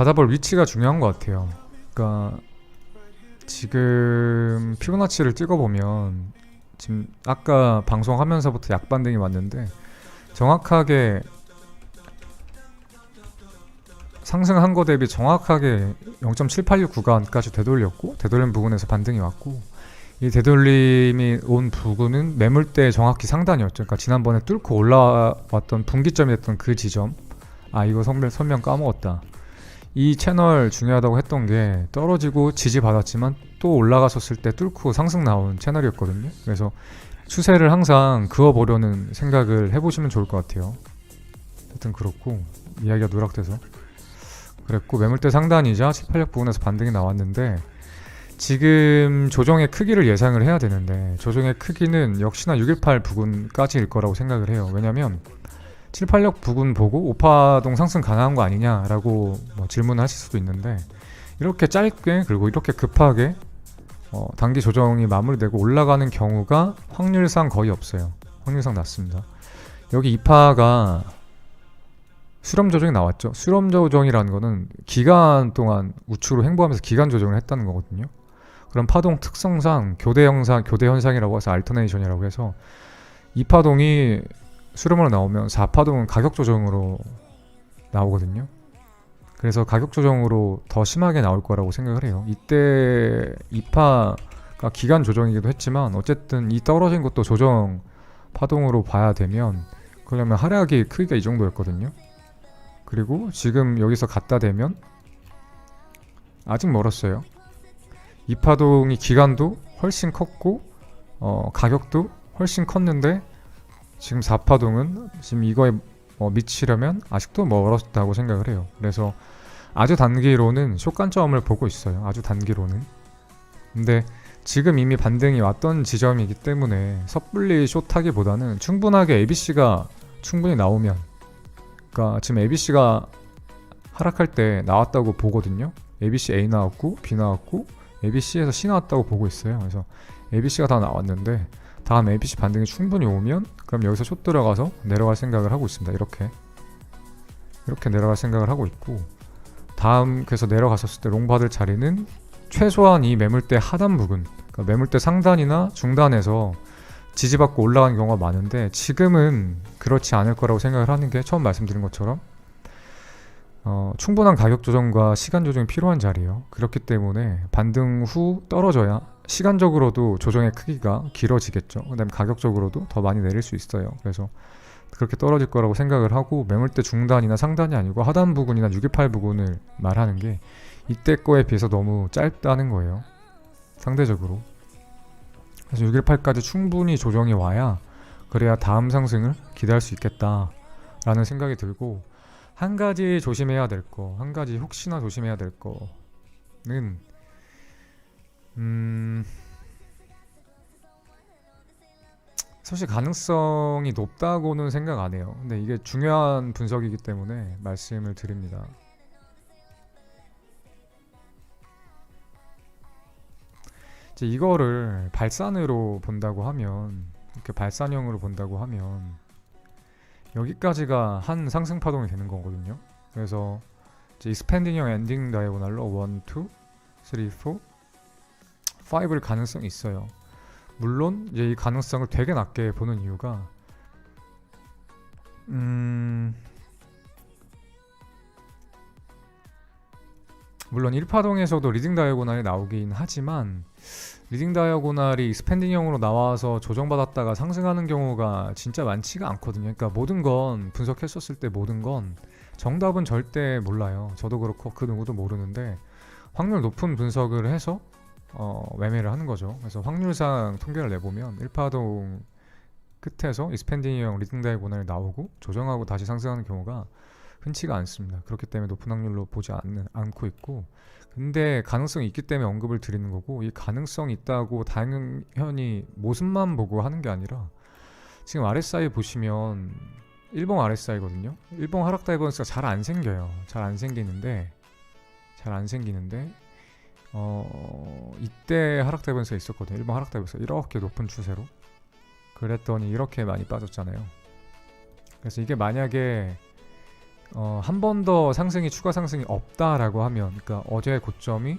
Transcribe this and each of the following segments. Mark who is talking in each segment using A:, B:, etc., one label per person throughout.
A: 받아볼 위치가 중요한 것 같아요. 그러니까 지금 피보나치를 찍어보면 지금 아까 방송하면서부터 약반등이 왔는데 정확하게 상승한 거 대비 정확하게 0.786 구간까지 되돌렸고 되돌린 부분에서 반등이 왔고 이 되돌림이 온 부분은 매물대 정확히 상단이었죠. 그러니까 지난번에 뚫고 올라왔던 분기점이 됐던 그 지점. 아 이거 설명 까먹었다. 이 채널 중요하다고 했던 게 떨어지고 지지받았지만 또 올라갔었을 때 뚫고 상승 나온 채널이었거든요. 그래서 추세를 항상 그어보려는 생각을 해보시면 좋을 것 같아요. 하여튼 그렇고 이야기가 누락돼서 그랬고 매물대 상단이자 786 부분에서 반등이 나왔는데 지금 조정의 크기를 예상을 해야 되는데 조정의 크기는 역시나 618 부근까지일 거라고 생각을 해요. 왜냐면 786 부근 보고 5파동 상승 가능한 거 아니냐라고 뭐 질문을 하실 수도 있는데 이렇게 짧게 그리고 이렇게 급하게 어, 단기 조정이 마무리되고 올라가는 경우가 확률상 거의 없어요. 확률상 낮습니다. 여기 2파가 수렴 조정이 나왔죠. 수렴 조정이라는 거는 기간 동안 우측으로 횡보하면서 기간 조정을 했다는 거거든요. 그럼 파동 특성상 교대 현상, 교대 현상이라고 해서 알터네이션이라고 해서 이 파동이 수렴으로 나오면 4파동은 가격 조정으로 나오거든요. 그래서 가격 조정으로 더 심하게 나올 거라고 생각을 해요. 이때 2파가 기간 조정이기도 했지만 어쨌든 이 떨어진 것도 조정 파동으로 봐야 되면 그러려면 하락이 크기가 이 정도였거든요. 그리고 지금 여기서 갖다 대면 아직 멀었어요. 이 파동이 기간도 훨씬 컸고 어, 가격도 훨씬 컸는데 지금 4파동은 지금 이거에 어, 미치려면 아직도 멀었다고 생각을 해요. 그래서 아주 단기로는 쇼관점을 보고 있어요. 아주 단기로는. 근데 지금 이미 반등이 왔던 지점이기 때문에 섣불리 숏하기보다는 충분하게 ABC가 충분히 나오면 그러니까 지금 ABC가 하락할 때 나왔다고 보거든요. ABC A 나왔고 B 나왔고 ABC에서 C 나왔다고 보고 있어요. 그래서 ABC가 다 나왔는데 다음 ABC 반등이 충분히 오면 그럼 여기서 숏 들어가서 내려갈 생각을 하고 있습니다. 이렇게 이렇게 내려갈 생각을 하고 있고 다음 그래서 내려갔었을 때 롱 받을 자리는 최소한 이 매물대 하단 부근 그러니까 매물대 상단이나 중단에서 지지받고 올라가는 경우가 많은데 지금은 그렇지 않을 거라고 생각을 하는 게 처음 말씀드린 것처럼 어, 충분한 가격 조정과 시간 조정이 필요한 자리예요. 그렇기 때문에 반등 후 떨어져야 시간적으로도 조정의 크기가 길어지겠죠. 그다음에 가격적으로도 더 많이 내릴 수 있어요. 그래서 그렇게 떨어질 거라고 생각을 하고 매물대 중단이나 상단이 아니고 하단 부분이나 628 부분을 말하는 게 이때 거에 비해서 너무 짧다는 거예요. 상대적으로. 그래서 618까지 충분히 조정이 와야 그래야 다음 상승을 기대할 수 있겠다라는 생각이 들고 한 가지 조심해야 될 거, 한 가지 혹시나 조심해야 될 거는 음 사실 가능성이 높다고는 생각 안 해요. 근데 이게 중요한 분석이기 때문에 말씀을 드립니다. 이제 이거를 발산으로 본다고 하면 이렇게 발산형으로 본다고 하면 여기까지가 한 상승 파동이 되는 거거든요. 그래서 이제 스펜딩형 엔딩 다이고날로 1, 2, 3, 4, 5를 가능성이 있어요. 물론 이제 이 가능성을 되게 낮게 보는 이유가 음 물론 1파동에서도 리딩 다이고날이 나오긴 하지만 리딩 다이아고날이 스펜딩형으로 나와서 조정받았다가 상승하는 경우가 진짜 많지가 않거든요. 그러니까 모든 건 분석했었을 때 모든 건 정답은 절대 몰라요. 저도 그렇고 그 누구도 모르는데 확률 높은 분석을 해서 어, 매매를 하는 거죠. 그래서 확률상 통계를 내보면 1파동 끝에서 이 스펜딩형 리딩 다이고날이 나오고 조정하고 다시 상승하는 경우가 흔치가 않습니다. 그렇기 때문에 높은 확률로 보지 않는, 않고 있고 근데 가능성이 있기 때문에 언급을 드리는 거고 이 가능성이 있다고 당연히 모습만 보고 하는 게 아니라 지금 RSI 보시면 일봉 RSI거든요. 일봉 하락 다이버런스가 잘 안 생겨요. 잘 안 생기는데 잘 안 생기는데 어 이때 하락 다이버런스가 있었거든요. 일봉 하락 다이버런스 이렇게 높은 추세로 그랬더니 이렇게 많이 빠졌잖아요. 그래서 이게 만약에 어, 한 번 더 상승이 추가 상승이 없다라고 하면 그러니까 어제 고점이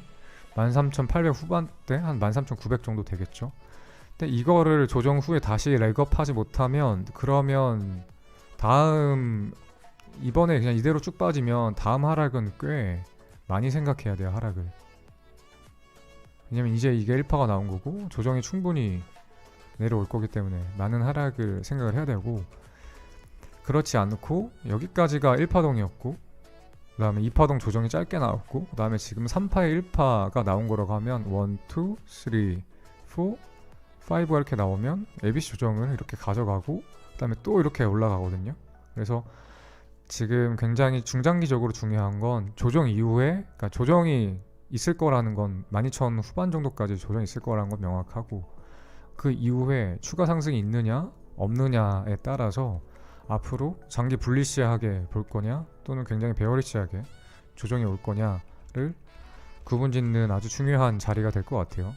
A: 13,800 후반대 한 13,900 정도 되겠죠. 근데 이거를 조정 후에 다시 렉업하지 못하면 그러면 다음 이번에 그냥 이대로 쭉 빠지면 다음 하락은 꽤 많이 생각해야 돼요 하락을. 왜냐면 이제 이게 1파가 나온 거고 조정이 충분히 내려올 거기 때문에 많은 하락을 생각을 해야 되고 그렇지 않고 여기까지가 1파동이었고 그 다음에 2파동 조정이 짧게 나왔고 그 다음에 지금 3파에 1파가 나온 거라고 하면 1, 2, 3, 4, 5가 이렇게 나오면 ABC 조정을 이렇게 가져가고 그 다음에 또 이렇게 올라가거든요. 그래서 지금 굉장히 중장기적으로 중요한 건 조정 이후에 그러니까 조정이 있을 거라는 건 12,000 후반 정도까지 조정이 있을 거라는 건 명확하고 그 이후에 추가 상승이 있느냐 없느냐에 따라서 앞으로 장기 불리시하게 볼 거냐 또는 굉장히 베어리시하게 조정이 올 거냐를 구분 짓는 아주 중요한 자리가 될 것 같아요.